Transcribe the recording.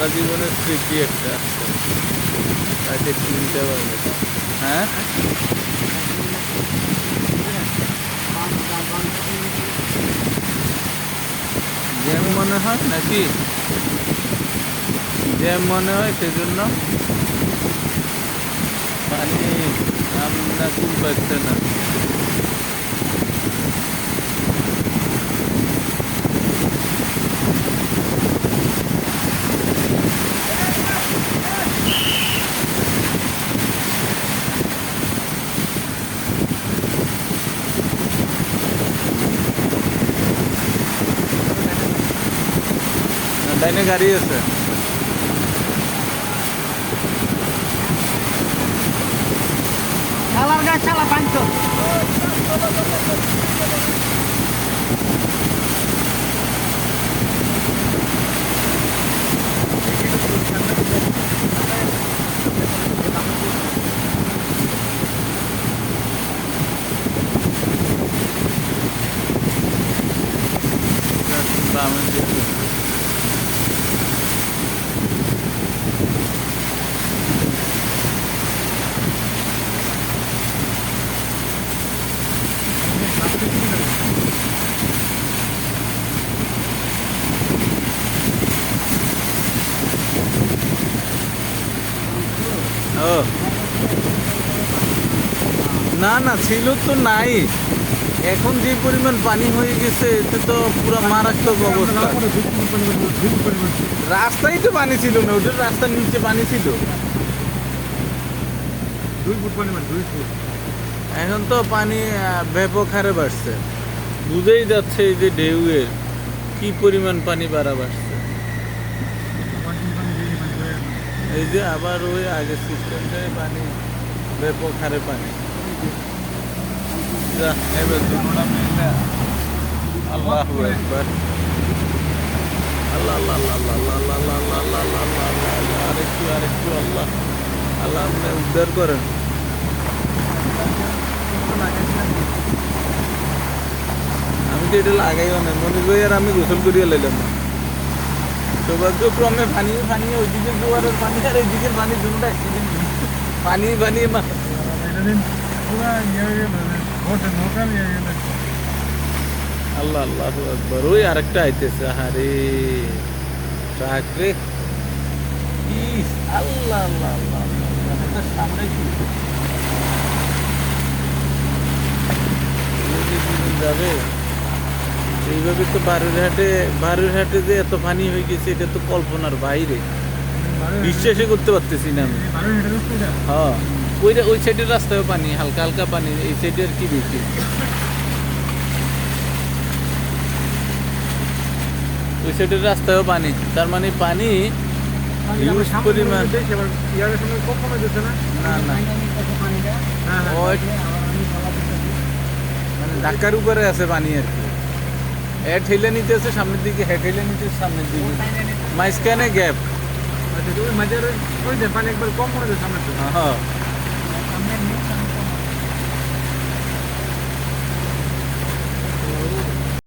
সারা জীবনের স্মৃতি একটা তাকে চিনতে পারবে হ্যাঁ? জ্যাম মনে হয় নাকি? জ্যাম মনে হয় সেজন্য। পানি আমরা কুল পাচ্ছে না। Tá indo em Garissa. largar essa alavanca. Tá. ও না না ছিল তো নাই। এখন যে পরিমাণ পানি হয়ে গেছে এতে তো পুরো মারাত্মক অবস্থা। রাস্তায় তো পানি ছিল না ওদের রাস্তার নিচে পানি ছিল। দুই ফুট পরিমাণ দুই ফুট। এখন তো পানি ব্যাপক হারে বাড়ছে। বুঝেই যাচ্ছে এই যে ঢেউয়ের কি পরিমাণ পানি বাড়া বাড়ছে। এই যে আবার ওই আগের সিস্টেমটাই পানি ব্যাপক হারে পানি উদ্ধার করেন আমি তো এটা লাগাইও না মনে করি আর আমি গোসল করিয়া লাইলাম না সৌভাগ্যক্রমে পানি পানি, ওইদিকে জোয়ারের পানি, আর এইদিকের পানি, দুটো অ্যাক্সিডেন্ট পানি পানি আল্লাহ আল্লাহ আকবর। ওই আরেকটা আইতেছে আরে ট্রাক রে। আল্লাহ আল্লাহ আল্লাহ সামনে যাবে। এইভাবে তো বারুরহাটে বারুরহাটে যে এত পানি হয়ে গেছে এটা তো কল্পনার বাইরে। বিশ্বাসই করতে পারতেছি না আমি। হ্যাঁ। ওই ওই সাইডের রাস্তায় পানি হালকা হালকা পানি এই সাইডে আর কি বেশি ওই সাইডের রাস্তায়ও পানি তার মানে পানি হিউজ পরিমাণ না। না ওই মানে ধাক্কার উপরে আছে পানি আর কি। হেড হেলে নিতেছে সামনের দিকে হেড হেলে নিতেছে সামনের দিকে। মাঝখানে গ্যাপ আচ্ছা ওই মাঝের ওই দেখ একবার কম করে দেয় সামনের হ্যাঁ।